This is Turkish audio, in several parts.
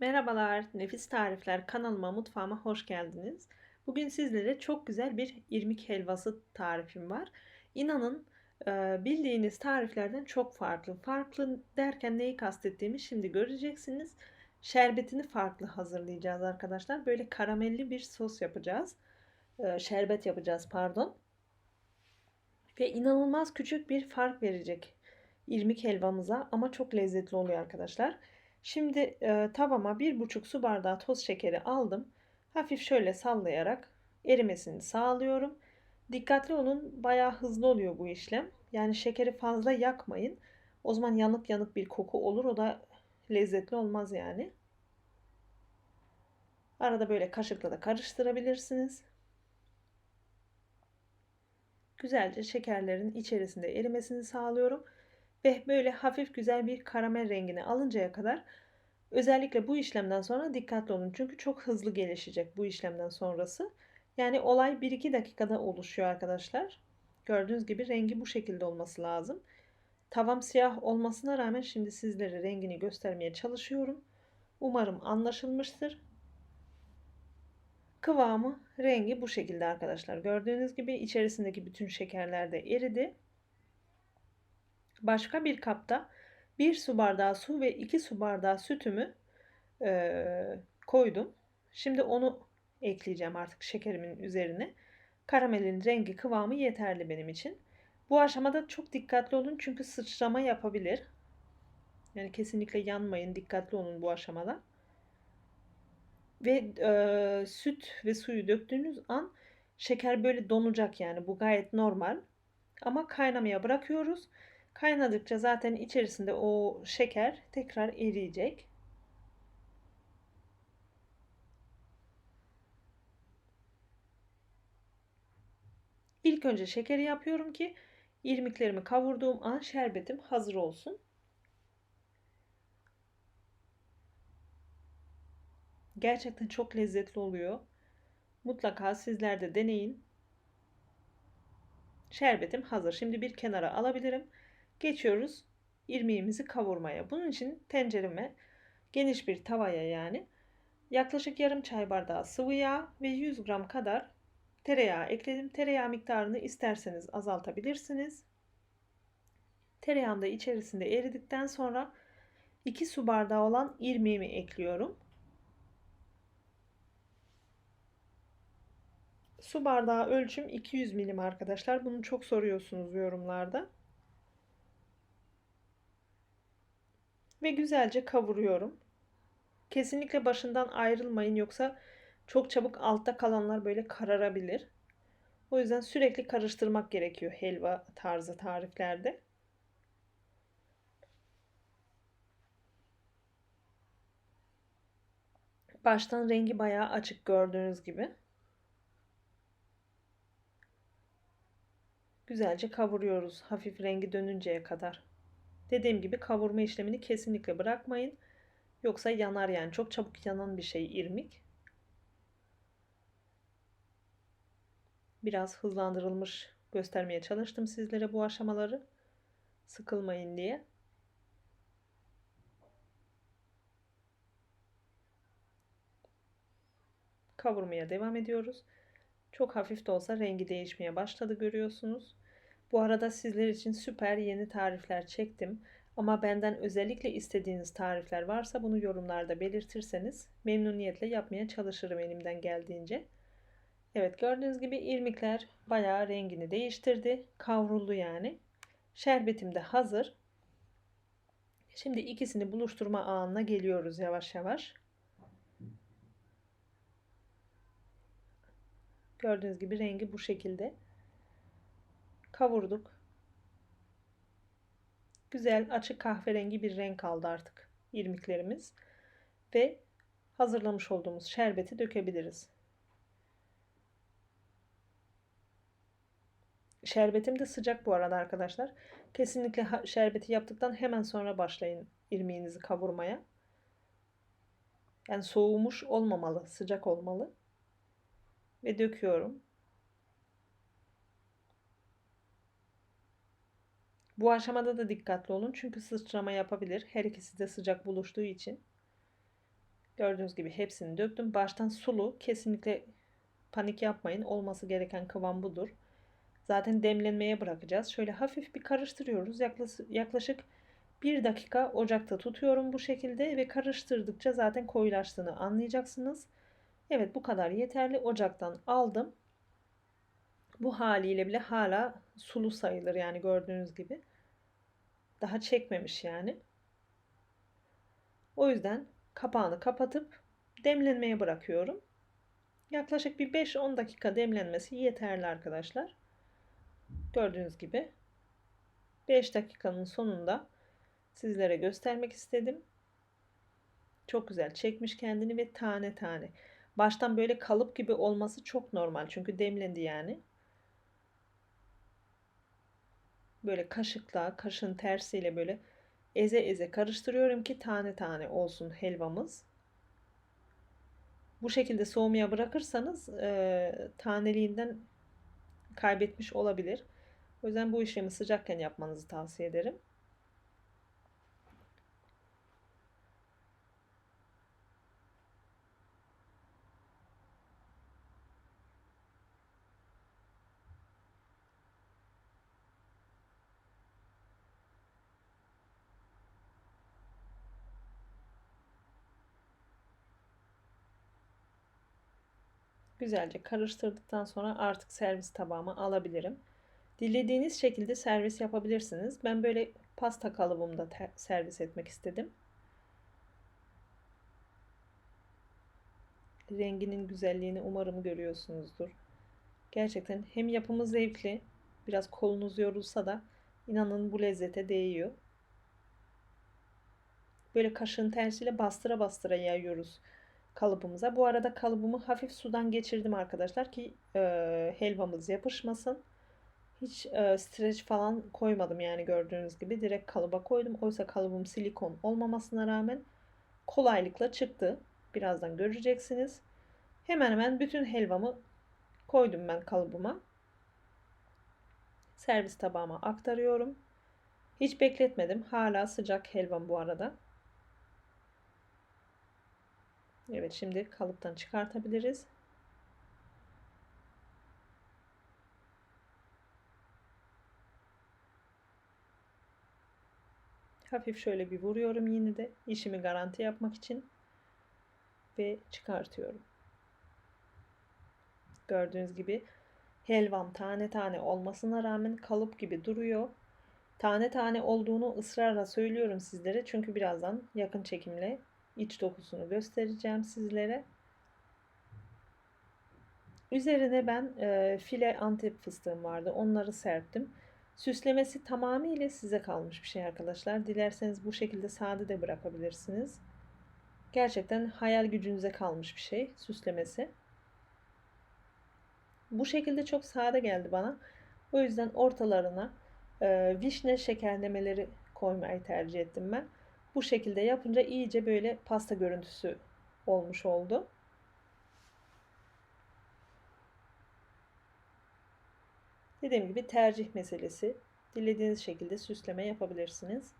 Merhabalar, Nefis Tarifler kanalıma, mutfağıma hoş geldiniz. Bugün sizlere çok güzel bir irmik helvası tarifim var. İnanın e, bildiğiniz tariflerden çok farklı. Farklı derken neyi kastettiğimi şimdi göreceksiniz. Şerbetini farklı hazırlayacağız arkadaşlar. Böyle karamelli bir sos yapacağız. E, şerbet yapacağız pardon. Ve inanılmaz küçük bir fark verecek irmik helvamıza ama çok lezzetli oluyor arkadaşlar. Şimdi e, tavama bir buçuk su bardağı toz şekeri aldım. Hafif şöyle sallayarak erimesini sağlıyorum. Dikkatli olun bayağı hızlı oluyor bu işlem. Yani şekeri fazla yakmayın. O zaman yanık yanık bir koku olur. O da lezzetli olmaz yani. Arada böyle kaşıkla da karıştırabilirsiniz. Güzelce şekerlerin içerisinde erimesini sağlıyorum ve böyle hafif güzel bir karamel rengini alıncaya kadar özellikle bu işlemden sonra dikkatli olun. Çünkü çok hızlı gelişecek bu işlemden sonrası. Yani olay 1-2 dakikada oluşuyor arkadaşlar. Gördüğünüz gibi rengi bu şekilde olması lazım. Tavam siyah olmasına rağmen şimdi sizlere rengini göstermeye çalışıyorum. Umarım anlaşılmıştır. Kıvamı, rengi bu şekilde arkadaşlar. Gördüğünüz gibi içerisindeki bütün şekerler de eridi. Başka bir kapta 1 su bardağı su ve 2 su bardağı sütümü e, koydum. Şimdi onu ekleyeceğim artık şekerimin üzerine. Karamelin rengi kıvamı yeterli benim için. Bu aşamada çok dikkatli olun çünkü sıçrama yapabilir. Yani kesinlikle yanmayın, dikkatli olun bu aşamada. Ve e, süt ve suyu döktüğünüz an şeker böyle donacak yani bu gayet normal. Ama kaynamaya bırakıyoruz. Kaynadıkça zaten içerisinde o şeker tekrar eriyecek. İlk önce şekeri yapıyorum ki irmiklerimi kavurduğum an şerbetim hazır olsun. Gerçekten çok lezzetli oluyor. Mutlaka sizler de deneyin. Şerbetim hazır. Şimdi bir kenara alabilirim. Geçiyoruz irmiğimizi kavurmaya. Bunun için tencereme geniş bir tavaya yani yaklaşık yarım çay bardağı sıvı yağ ve 100 gram kadar tereyağı ekledim. Tereyağı miktarını isterseniz azaltabilirsiniz. Tereyağım da içerisinde eridikten sonra 2 su bardağı olan irmiğimi ekliyorum. Su bardağı ölçüm 200 milim arkadaşlar. Bunu çok soruyorsunuz yorumlarda. Ve güzelce kavuruyorum. Kesinlikle başından ayrılmayın yoksa çok çabuk altta kalanlar böyle kararabilir. O yüzden sürekli karıştırmak gerekiyor helva tarzı tariflerde. Baştan rengi bayağı açık gördüğünüz gibi. Güzelce kavuruyoruz hafif rengi dönünceye kadar. Dediğim gibi kavurma işlemini kesinlikle bırakmayın. Yoksa yanar yani. Çok çabuk yanan bir şey irmik. Biraz hızlandırılmış göstermeye çalıştım sizlere bu aşamaları. Sıkılmayın diye. Kavurmaya devam ediyoruz. Çok hafif de olsa rengi değişmeye başladı görüyorsunuz. Bu arada sizler için süper yeni tarifler çektim. Ama benden özellikle istediğiniz tarifler varsa bunu yorumlarda belirtirseniz memnuniyetle yapmaya çalışırım elimden geldiğince. Evet gördüğünüz gibi irmikler bayağı rengini değiştirdi. Kavruldu yani. Şerbetim de hazır. Şimdi ikisini buluşturma anına geliyoruz yavaş yavaş. Gördüğünüz gibi rengi bu şekilde kavurduk. Güzel açık kahverengi bir renk aldı artık irmiklerimiz. Ve hazırlamış olduğumuz şerbeti dökebiliriz. Şerbetim de sıcak bu arada arkadaşlar. Kesinlikle şerbeti yaptıktan hemen sonra başlayın irmiğinizi kavurmaya. Yani soğumuş olmamalı, sıcak olmalı. Ve döküyorum. Bu aşamada da dikkatli olun çünkü sıçrama yapabilir. Her ikisi de sıcak buluştuğu için. Gördüğünüz gibi hepsini döktüm. Baştan sulu. Kesinlikle panik yapmayın. Olması gereken kıvam budur. Zaten demlenmeye bırakacağız. Şöyle hafif bir karıştırıyoruz. Yaklaşık 1 dakika ocakta tutuyorum bu şekilde ve karıştırdıkça zaten koyulaştığını anlayacaksınız. Evet bu kadar yeterli. Ocaktan aldım. Bu haliyle bile hala sulu sayılır yani gördüğünüz gibi. Daha çekmemiş yani. O yüzden kapağını kapatıp demlenmeye bırakıyorum. Yaklaşık bir 5-10 dakika demlenmesi yeterli arkadaşlar. Gördüğünüz gibi 5 dakikanın sonunda sizlere göstermek istedim. Çok güzel çekmiş kendini ve tane tane. Baştan böyle kalıp gibi olması çok normal. Çünkü demlendi yani. Böyle kaşıkla, kaşın tersiyle böyle eze eze karıştırıyorum ki tane tane olsun helvamız. Bu şekilde soğumaya bırakırsanız e, taneliğinden kaybetmiş olabilir. O yüzden bu işlemi sıcakken yapmanızı tavsiye ederim. Güzelce karıştırdıktan sonra artık servis tabağıma alabilirim. Dilediğiniz şekilde servis yapabilirsiniz. Ben böyle pasta kalıbımda servis etmek istedim. Renginin güzelliğini umarım görüyorsunuzdur. Gerçekten hem yapımı zevkli, biraz kolunuz yorulsa da inanın bu lezzete değiyor. Böyle kaşığın tersiyle bastıra bastıra yayıyoruz kalıbımıza. Bu arada kalıbımı hafif sudan geçirdim arkadaşlar ki e, helvamız yapışmasın. Hiç e, streç falan koymadım yani gördüğünüz gibi direkt kalıba koydum. Oysa kalıbım silikon olmamasına rağmen kolaylıkla çıktı. Birazdan göreceksiniz. Hemen hemen bütün helvamı koydum ben kalıbıma. Servis tabağıma aktarıyorum. Hiç bekletmedim. Hala sıcak helvam bu arada. Evet şimdi kalıptan çıkartabiliriz. Hafif şöyle bir vuruyorum yine de işimi garanti yapmak için ve çıkartıyorum. Gördüğünüz gibi helvam tane tane olmasına rağmen kalıp gibi duruyor. Tane tane olduğunu ısrarla söylüyorum sizlere çünkü birazdan yakın çekimle iç dokusunu göstereceğim sizlere. Üzerine ben e, file antep fıstığım vardı. Onları serptim. Süslemesi tamamıyla size kalmış bir şey arkadaşlar. Dilerseniz bu şekilde sade de bırakabilirsiniz. Gerçekten hayal gücünüze kalmış bir şey süslemesi. Bu şekilde çok sade geldi bana. O yüzden ortalarına e, vişne şekerlemeleri koymayı tercih ettim ben. Bu şekilde yapınca iyice böyle pasta görüntüsü olmuş oldu. Dediğim gibi tercih meselesi. Dilediğiniz şekilde süsleme yapabilirsiniz.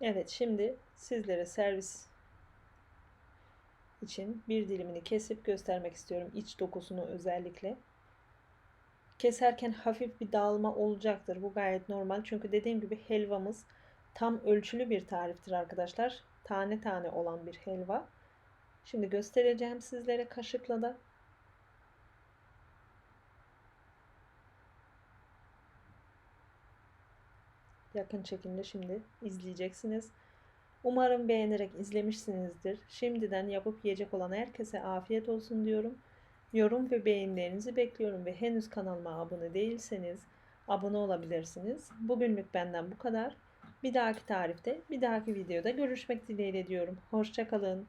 Evet şimdi sizlere servis için bir dilimini kesip göstermek istiyorum iç dokusunu özellikle. Keserken hafif bir dağılma olacaktır. Bu gayet normal. Çünkü dediğim gibi helvamız tam ölçülü bir tariftir arkadaşlar. Tane tane olan bir helva. Şimdi göstereceğim sizlere kaşıkla da. Yakın çekimde şimdi izleyeceksiniz. Umarım beğenerek izlemişsinizdir. Şimdiden yapıp yiyecek olan herkese afiyet olsun diyorum. Yorum ve beğenilerinizi bekliyorum ve henüz kanalıma abone değilseniz abone olabilirsiniz. Bugünlük benden bu kadar. Bir dahaki tarifte, bir dahaki videoda görüşmek dileğiyle diyorum. Hoşçakalın.